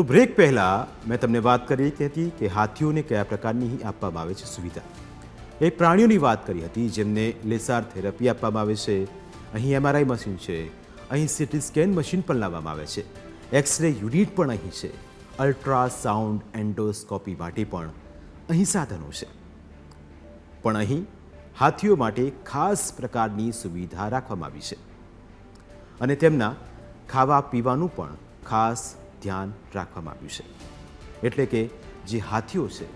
તો બ્રેક પહેલાં મેં તમને વાત કરી હતી કે હાથીઓને કયા પ્રકારની આપવામાં આવે છે સુવિધા. એ પ્રાણીઓની વાત કરી હતી જેમને લેસાર થેરપી આપવામાં આવે છે, અહીં એમઆરઆઈ મશીન છે, અહીં સીટી સ્કેન મશીન પણ લાવવામાં આવે છે, એક્સરે યુનિટ પણ અહીં છે, અલ્ટ્રાસાઉન્ડ એન્ડોસ્કોપી માટે પણ અહીં સાધનો છે. પણ અહીં હાથીઓ માટે ખાસ પ્રકારની સુવિધા રાખવામાં આવી છે. અને તેમના ખાવા પીવાનું પણ ખાસ ધ્યાન રાખવામાં આવ્યું છે. એટલે કે જે હાથીઓ છે,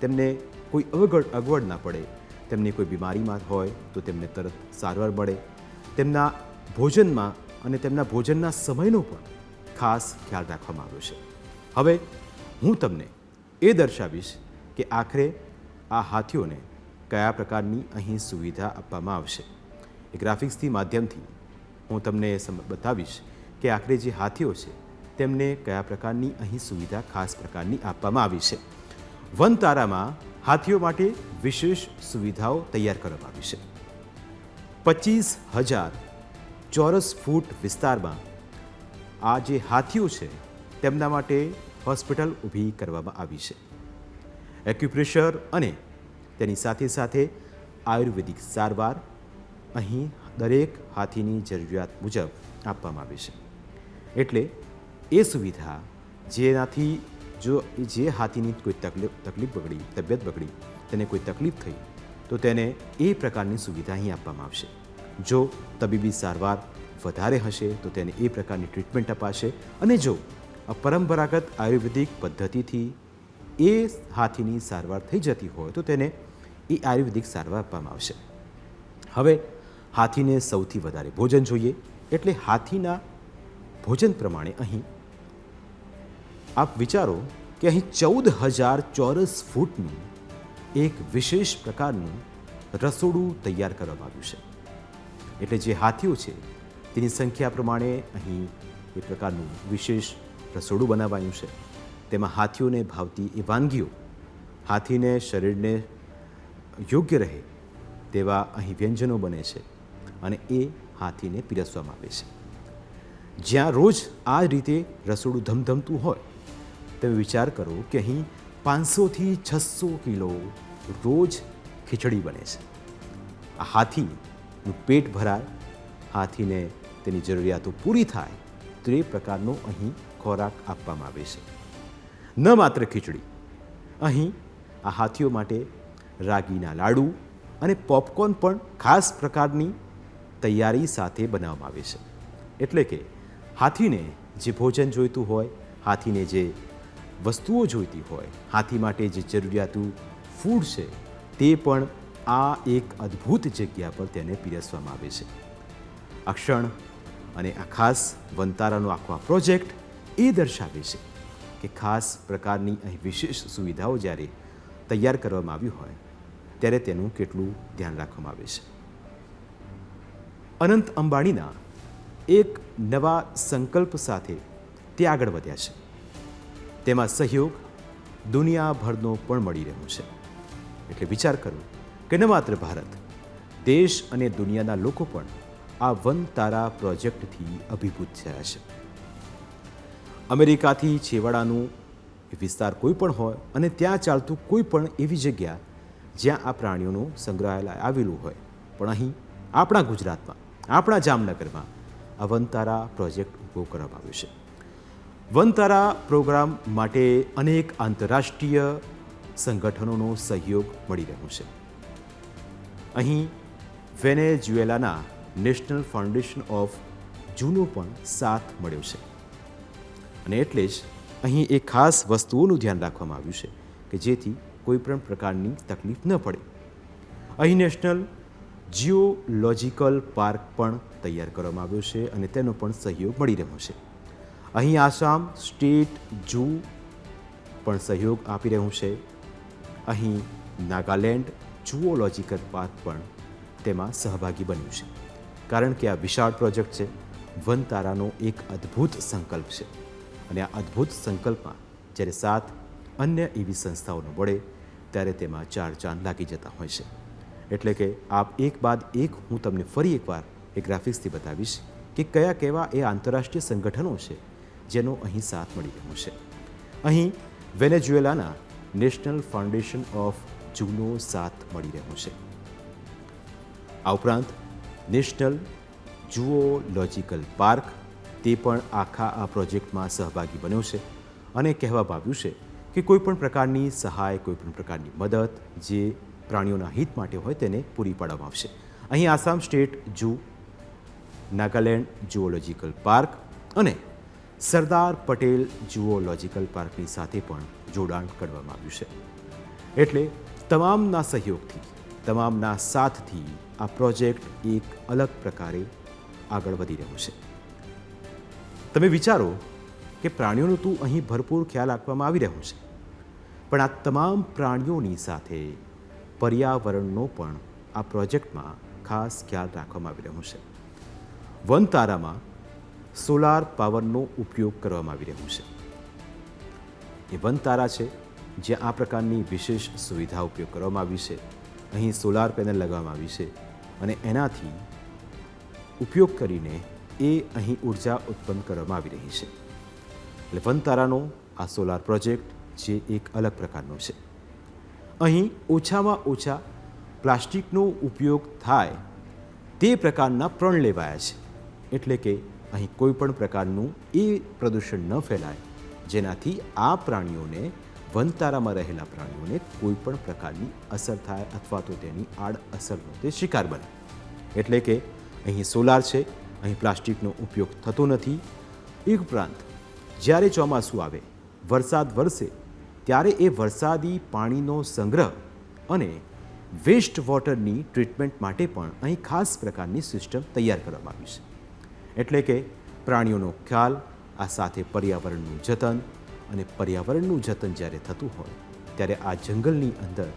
તેમને કોઈ અગવડ અગવડ ના પડે, તેમને કોઈ બીમારીમાં હોય તો તેમને તરત સારવાર મળે. તેમના ભોજનમાં અને તેમના ભોજનના સમયનો પણ ખાસ ખ્યાલ રાખવામાં આવ્યો છે. હવે હું તમને એ દર્શાવીશ કે આખરે આ હાથીઓને કયા પ્રકારની અહીં સુવિધા આપવામાં આવશે. એ ગ્રાફિક્સથી માધ્યમથી હું તમને બતાવીશ કે આખરે જે હાથીઓ છે તેમને કયા પ્રકારની અહીં સુવિધા ખાસ પ્રકારની આપવામાં આવી છે? વનતારામાં હાથીઓ માટે વિશેષ સુવિધાઓ તૈયાર કરવામાં આવી છે. પચીસ હજાર ચોરસ ફૂટ વિસ્તારમાં આ જે હાથીઓ છે, તેમના માટે હોસ્પિટલ ઊભી કરવામાં આવી છે. એક્યુપ્રેશર અને તેની સાથે સાથે આયુર્વેદિક સારવાર અહીં દરેક હાથીની જરૂરિયાત મુજબ આપવામાં આવે છે. એટલે એ સુવિધા જેનાથી જો જે હાથીની કોઈ તકલીફ તકલીફ બગડી, તબિયત બગડી, તેને કોઈ તકલીફ થઈ, તો તેને એ પ્રકારની સુવિધા અહીં આપવામાં આવશે. જો તબીબી સારવાર વધારે હશે, તો તેને એ પ્રકારની ટ્રીટમેન્ટ અપાશે અને જો પરંપરાગત આયુર્વેદિક પદ્ધતિથી એ હાથીની સારવાર થઈ જતી હોય, તો તેને એ આયુર્વેદિક સારવાર આપવામાં આવશે. હવે હાથીને સૌથી વધારે ભોજન જોઈએ, એટલે હાથીના ભોજન પ્રમાણે અહીં આપ વિચારો કે અહીં ચૌદ હજાર ચોરસ ફૂટનું એક વિશેષ પ્રકારનું રસોડું તૈયાર કરવામાં આવ્યું છે. એટલે જે હાથીઓ છે, તેની સંખ્યા પ્રમાણે અહીં એ પ્રકારનું વિશેષ રસોડું બનાવાયું છે. તેમાં હાથીઓને ભાવતી એ વાનગીઓ, હાથીને શરીરને યોગ્ય રહે તેવા અહીં વ્યંજનો બને છે અને એ હાથીને પીરસવામાં આવે છે. જ્યાં રોજ આ રીતે રસોડું ધમધમતું હોય તમે વિચાર કરો કે અહીં પાંચસોથી છસો કિલો રોજ ખીચડી બને છે. આ હાથીનું પેટ ભરાય, હાથીને તેની જરૂરિયાતો પૂરી થાય, તો પ્રકારનો અહીં ખોરાક આપવામાં આવે છે. ન માત્ર ખીચડી, અહીં આ હાથીઓ માટે રાગીના લાડુ અને પોપકોર્ન પણ ખાસ પ્રકારની તૈયારી સાથે બનાવવામાં આવે છે. એટલે કે હાથીને જે ભોજન જોઈતું હોય, હાથીને જે વસ્તુઓ જોઈતી હોય, હાથી માટે જે જરૂરિયાતું ફૂડ છે, તે પણ આ એક અદ્ભુત જગ્યા પર તેને પીરસવામાં આવે છે. આ ક્ષણ અને આ ખાસ વનતારાનો આખો આ પ્રોજેક્ટ એ દર્શાવે છે કે ખાસ પ્રકારની અહીં વિશેષ સુવિધાઓ જ્યારે તૈયાર કરવામાં આવી હોય, ત્યારે તેનું કેટલું ધ્યાન રાખવામાં આવે છે. અનંત અંબાણીના એક નવા સંકલ્પ સાથે તે આગળ વધ્યા છે. તેમાં સહયોગ દુનિયાભરનો પણ મળી રહ્યો છે. એટલે વિચાર કરો કે ન માત્ર ભારત, દેશ અને દુનિયાના લોકો પણ આ વન તારા પ્રોજેક્ટથી અભિભૂત થયા છે. અમેરિકાથી છેવાડાનું વિસ્તાર કોઈ પણ હોય અને ત્યાં ચાલતું કોઈ પણ એવી જગ્યા જ્યાં આ પ્રાણીઓનું સંગ્રહાલય આવેલું હોય. પણ અહીં આપણા ગુજરાતમાં, આપણા જામનગરમાં આ વનતારા પ્રોજેક્ટ ઊભો કરવામાં આવ્યો છે. વનતારા પ્રોગ્રામ માટે અનેક આંતરરાષ્ટ્રીય સંગઠનોનો સહયોગ મળી રહ્યો છે. અહીં વેનેઝ્યુએલાના નેશનલ ફાઉન્ડેશન ઓફ જૂનો પણ સાથ મળ્યો છે. અને એટલે જ અહીં એક ખાસ વસ્તુઓનું ધ્યાન રાખવામાં આવ્યું છે કે જેથી કોઈપણ પ્રકારની તકલીફ ન પડે. અહીં નેશનલ જીઓલોજિકલ પાર્ક પણ તૈયાર કરવામાં આવ્યો છે અને તેનો પણ સહયોગ મળી રહ્યો છે. અહીં આસામ સ્ટેટ જૂ પણ સહયોગ આપી રહ્યું છે. અહીં નાગાલેન્ડ જુઓલોજીકલ પાર્ક પણ તેમાં સહભાગી બન્યું છે. કારણ કે આ વિશાળ પ્રોજેક્ટ છે વન તારાનો એક અદ્ભુત સંકલ્પ છે. અને આ અદ્ભુત સંકલ્પમાં જ્યારે સાત અન્ય એવી સંસ્થાઓનો વળે ત્યારે તેમાં ચાર ચાંદ લાગી જતા હોય છે. એટલે કે આપ એક બાદ એક હું તમને ફરી એકવાર એ ગ્રાફિક્સથી બતાવીશ કે કયા કેવા એ આંતરરાષ્ટ્રીય સંગઠનો છે જેનો અહીં સાથ મળી રહ્યો છે. અહીં વેનેઝુએલાના નેશનલ ફાઉન્ડેશન ઓફ જૂનો સાથ મળી રહ્યો છે. આ ઉપરાંત નેશનલ જુઓલોજિકલ પાર્ક તે પણ આખા આ પ્રોજેક્ટમાં સહભાગી બન્યો છે અને કહેવામાં આવ્યું છે કે કોઈપણ પ્રકારની સહાય, કોઈ પણ પ્રકારની મદદ જે પ્રાણીઓના હિત માટે હોય તેને પૂરી પાડવામાં આવશે. અહીં Assam state zoo, Nagaland zoological park અને સરદાર પટેલ જુઓલોજિકલ પાર્કની સાથે પણ જોડાણ કરવામાં આવ્યું છે. એટલે તમામના સહયોગથી, તમામના સાથથી આ પ્રોજેક્ટ એક અલગ પ્રકારે આગળ વધી રહ્યો છે. તમે વિચારો કે પ્રાણીઓનો તો અહીં ભરપૂર ખ્યાલ આપવામાં આવી રહ્યો છે. પણ આ તમામ પ્રાણીઓની સાથે પર્યાવરણનો પણ આ પ્રોજેક્ટમાં ખાસ ખ્યાલ રાખવામાં આવી રહ્યો છે. વનતારામાં સોલાર પાવરનો ઉપયોગ કરવામાં આવી રહ્યો છે. એ વનતારા છે જ્યાં આ પ્રકારની વિશેષ સુવિધા ઉપયોગ કરવામાં આવી છે. અહીં સોલાર પેનલ લગાવવામાં આવી છે અને એનાથી ઉપયોગ કરીને એ અહીં ઊર્જા ઉત્પન્ન કરવામાં આવી રહી છે. એટલે વનતારાનો આ સોલાર પ્રોજેક્ટ જે એક અલગ પ્રકારનો છે. અહીં ઓછામાં ઓછા પ્લાસ્ટિકનો ઉપયોગ થાય તે પ્રકારના પ્રણ લેવાયા છે. એટલે કે અહીં કોઈ પણ પ્રકારનું એ પ્રદૂષણ ન ફેલાય. જેનાથી આ પ્રાણીઓને, વનતારામાં રહેલા પ્રાણીઓને કોઈ પણ પ્રકારની અસર થાય અથવા તો તેની આડ અસરનો તે શિકાર બને. એટલે કે અહીં સોલાર છે, અહીં પ્લાસ્ટિકનો ઉપયોગ થતો નથી. એ ઉપરાંત, જ્યારે ચોમાસું આવે, વરસાદ વરસે, ત્યારે એ વરસાદી પાણીનો સંગ્રહ અને વેસ્ટ વોટરની ટ્રીટમેન્ટ માટે પણ અહીં ખાસ પ્રકારની સિસ્ટમ તૈયાર કરવામાં આવી છે. એટલે કે પ્રાણીઓનો ખ્યાલ, આ સાથે પર્યાવરણનું જતન અને પર્યાવરણનું જતન જ્યારે થતું હોય, ત્યારે આ જંગલની અંદર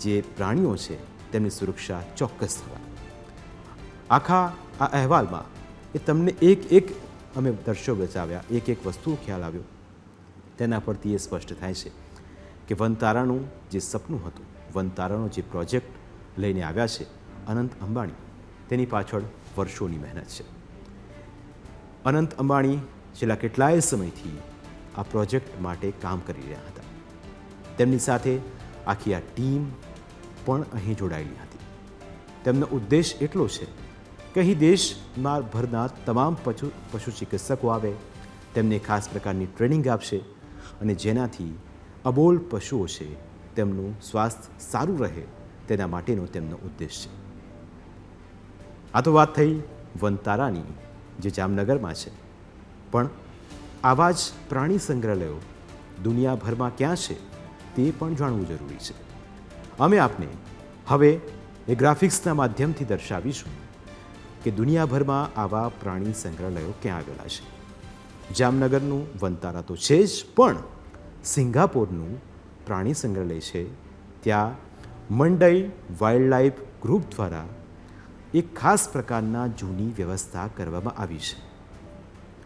જે પ્રાણીઓ છે, તેમની સુરક્ષા ચોક્કસ થવા. આખા આ અહેવાલમાં એ તમને એક એક અમે દર્શો બચાવ્યા, એક એક વસ્તુ ખ્યાલ આવ્યો. તેના પરથી એ સ્પષ્ટ થાય છે કે વનતારાનું જે સપનું હતું, વનતારાનો જે પ્રોજેક્ટ લઈને આવ્યા છે અનંત અંબાણી, તેની પાછળ વર્ષોની મહેનત છે. અનંત અંબાણી છેલ્લા કેટલાય સમયથી આ પ્રોજેક્ટ માટે કામ કરી રહ્યા હતા. તેમની સાથે આખી આ ટીમ પણ અહીં જોડાયેલી હતી. તેમનો ઉદ્દેશ એટલો છે કે અહીં દેશમાં ભરના તમામ પશુ પશુ ચિકિત્સકો આવે, તેમને ખાસ પ્રકારની ટ્રેનિંગ આપશે અને જેનાથી અબોલ પશુઓ છે તેમનું સ્વાસ્થ્ય સારું રહે તેના માટેનો તેમનો ઉદ્દેશ છે. આ તો વાત થઈ વનતારાની જે જામનગરમાં છે. પણ આવા જ પ્રાણી સંગ્રહાલયો દુનિયાભરમાં ક્યાં છે તે પણ જાણવું જરૂરી છે. અમે આપને હવે એ ગ્રાફિક્સના માધ્યમથી દર્શાવીશું કે દુનિયાભરમાં આવા પ્રાણી સંગ્રહાલયો ક્યાં આવેલા છે. જામનગરનું વનતારા તો છે જ, પણ સિંગાપોરનું પ્રાણી સંગ્રહાલય છે. ત્યાં મંડઈ વાઇલ્ડ ગ્રુપ દ્વારા એક ખાસ પ્રકારના જૂની વ્યવસ્થા કરવામાં આવી છે.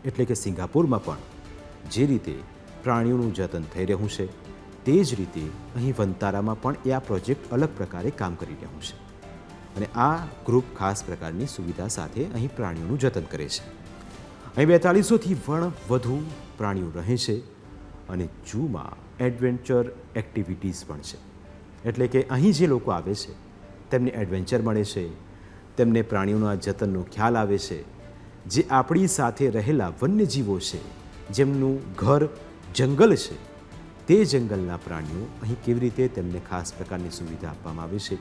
એટલે કે સિંગાપુરમાં પણ જે રીતે પ્રાણીઓનું જતન થઈ રહ્યું છે, તે જ રીતે અહીં વનતારામાં પણ એ આ પ્રોજેક્ટ અલગ પ્રકારે કામ કરી રહ્યું છે. અને આ ગ્રુપ ખાસ પ્રકારની સુવિધા સાથે અહીં પ્રાણીઓનું જતન કરે છે. અહીં બેતાલીસોથી પણ વધુ પ્રાણીઓ રહે છે અને જૂમાં એડવેન્ચર એક્ટિવિટીઝ પણ છે. એટલે કે અહીં જે લોકો આવે છે, તેમને એડવેન્ચર મળે છે તેમને પ્રાણીઓના જતનનો ખ્યાલ આવે છે, જે આપણી સાથે રહેલા વન્યજીવો છે, જેમનું ઘર જંગલ છે. તે જંગલના પ્રાણીઓ અહીં કેવી રીતે તેમને ખાસ પ્રકારની સુવિધા આપવામાં આવે છે,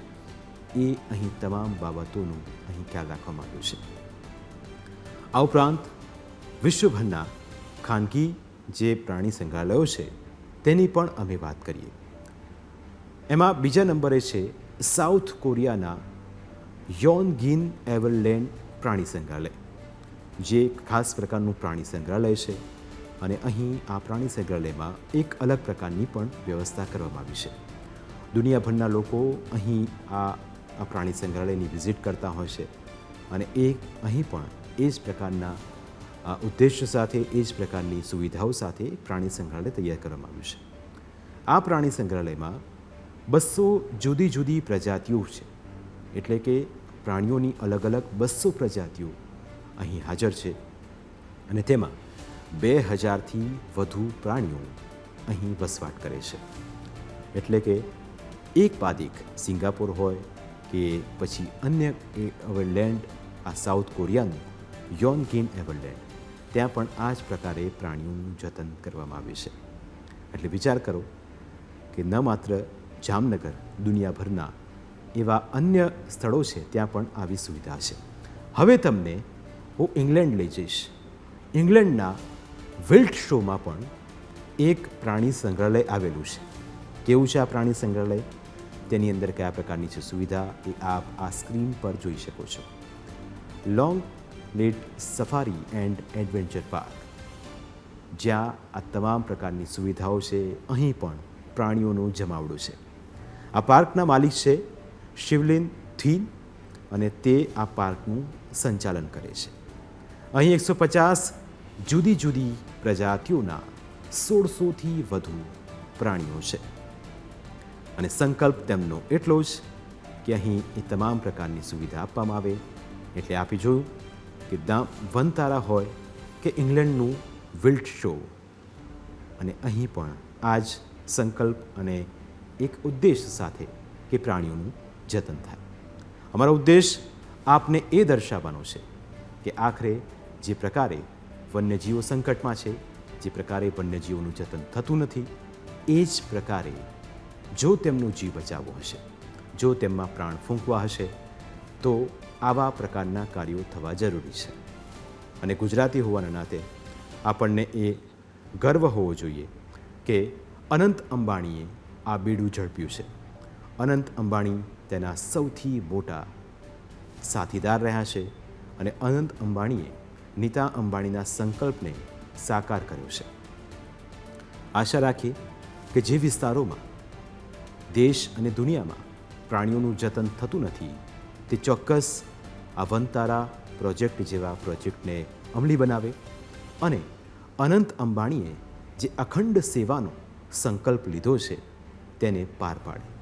એ અહીં તમામ બાબતોનું અહીં ખ્યાલ રાખવામાં આવ્યો છે. આ ઉપરાંત, વિશ્વભરના ખાનગી જે પ્રાણી સંગ્રહાલયો છે, તેની પણ અમે વાત કરીએ. એમાં બીજા નંબરે છે, સાઉથ કોરિયાના યોનગિન એવરલેન્ડ પ્રાણી સંગ્રહાલય, જે એક ખાસ પ્રકારનું પ્રાણી સંગ્રહાલય છે અને અહીં આ પ્રાણી સંગ્રહાલયમાં એક અલગ પ્રકારની પણ વ્યવસ્થા કરવામાં આવી છે. દુનિયાભરના લોકો અહીં આ આ પ્રાણી સંગ્રહાલયની વિઝિટ કરતા હોય છે અને એ અહીં પણ એ જ પ્રકારના ઉદ્દેશ્ય સાથે, એ જ પ્રકારની સુવિધાઓ સાથે પ્રાણી સંગ્રહાલય તૈયાર કરવામાં આવ્યું છે. આ પ્રાણી સંગ્રહાલયમાં બસો જુદી જુદી પ્રજાતિઓ છે. એટલે કે પ્રાણીઓની અલગ અલગ બસો પ્રજાતિઓ અહીં હાજર છે. અને તેમાં બે હજારથી વધુ પ્રાણીઓ અહીં વસવાટ કરે છે. એટલે કે એક પાદિક સિંગાપોર હોય કે પછી અન્ય એવરલેન્ડ આ સાઉથ કોરિયાનું યોનગિન એવરલેન્ડ ત્યાં પણ આ જ પ્રકારે પ્રાણીઓનું જતન કરવામાં આવે છે. એટલે વિચાર કરો કે ન માત્ર જામનગર દુનિયાભરના એવા અન્ય સ્થળો છે, ત્યાં પણ આવી સુવિધા છે. હવે તમને હું ઇંગ્લેન્ડ લઈ જઈશ. ઇંગ્લેન્ડના વિલ્ટ શોમાં પણ એક પ્રાણી સંગ્રહાલય આવેલું છે. કેવું છે આ પ્રાણી સંગ્રહાલય? તેની અંદર કયા પ્રકારની છે સુવિધા? એ આપ આ સ્ક્રીન પર જોઈ શકો છો. Long late safari and adventure park. જ્યાં આ તમામ પ્રકારની સુવિધાઓ છે. અહીં પણ પ્રાણીઓનું જમાવડો છે. આ પાર્કના માલિક છે શિવલિન થીન અને તે આ પાર્કનું સંચાલન કરે છે. અહીં એકસો પચાસ જુદી જુદી પ્રજાતિઓના સોળસોથી વધુ પ્રાણીઓ છે. અને સંકલ્પ તેમનો એટલો જ કે અહીં એ તમામ પ્રકારની સુવિધા આપવામાં આવે. એટલે આપી જોયું કે વનતારા હોય કે ઇંગ્લેન્ડનું વિલ્ટ શો. અને અહીં પણ આ જ સંકલ્પ અને એક ઉદ્દેશ સાથે કે પ્રાણીઓનું જતન થાય. અમારો ઉદ્દેશ આપને એ દર્શાવવાનો છે કે આખરે જે પ્રકારે વન્યજીવો સંકટમાં છે, જે પ્રકારે વન્યજીવોનું જતન થતું નથી, એ જ પ્રકારે જો તેમનું જીવ બચાવવો હશે, જો તેમમાં પ્રાણ ફૂંકવા હશે, તો આવા પ્રકારના કાર્યો થવા જરૂરી છે. અને ગુજરાતી હોવાના નાતે આપણને એ ગર્વ હોવો જોઈએ કે અનંત અંબાણીએ આ બીડું ઝડપ્યું છે. અનંત અંબાણી તેના સૌથી મોટા સાથીદાર રહ્યા છે અને અનંત અંબાણીએ નીતા અંબાણીના સંકલ્પને સાકાર કર્યો છે. આશા રાખીએ કે જે વિસ્તારોમાં દેશ અને દુનિયામાં પ્રાણીઓનું જતન થતું નથી, તે ચોક્કસ આ વનતારા પ્રોજેક્ટ જેવા પ્રોજેક્ટને અમલી બનાવે અને અનંત અંબાણીએ જે અખંડ સેવાનો સંકલ્પ લીધો છે, તેને પાર પાડે.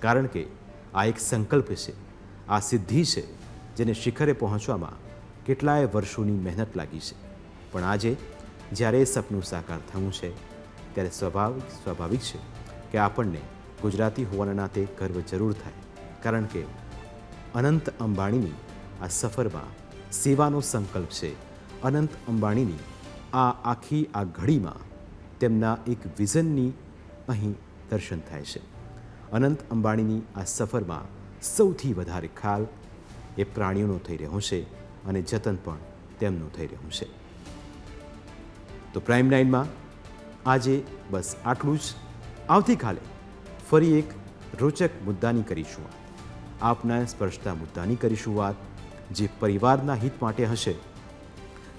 કારણ કે આ એક સંકલ્પ છે, આ સિદ્ધિ છે જેને શિખરે પહોંચવામાં કેટલાય વર્ષોની મહેનત લાગી છે. પણ આજે જ્યારે એ સપનું સાકાર થયું છે, ત્યારે સ્વાભાવિક સ્વાભાવિક છે કે આપણને ગુજરાતી હોવાના નાતે ગર્વ જરૂર થાય. કારણ કે અનંત અંબાણીની આ સફરમાં સેવાનો સંકલ્પ છે. અનંત અંબાણીની આ આખી આ ઘડીમાં તેમના એક વિઝનની અહીં દર્શન થાય છે. અનંત અંબાણીની આ સફરમાં સૌથી વધારે ખ્યાલ એ પ્રાણીઓનો થઈ રહ્યો છે અને જતન પણ તેમનું થઈ રહ્યું છે તો પ્રાઇમ નાઇનમાં આજે બસ આટલું જ. આવતીકાલે ફરી એક રોચક મુદ્દાની કરીશું વાત. આપના સ્પર્શતા મુદ્દાની કરીશું વાત, જે પરિવારના હિત માટે હશે,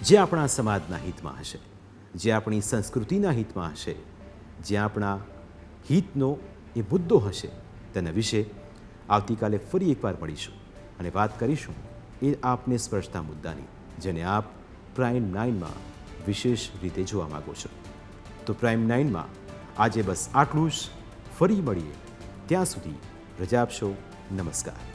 જે આપણા સમાજના હિતમાં હશે, જે આપણી સંસ્કૃતિના હિતમાં હશે, જે આપણા હિતનો એ મુદ્દો હશે. તેના વિશે આવતીકાલે ફરી એકવાર મળીશું અને વાત કરીશું એ આપને સ્પર્શતા મુદ્દાની, જેને આપ પ્રાઇમ નાઇનમાં વિશેષ રીતે જોવા માગો છો. તો પ્રાઇમ નાઇનમાં આજે બસ આટલું જ. ફરી મળીએ. ત્યાં સુધી રજા આપશો. નમસ્કાર.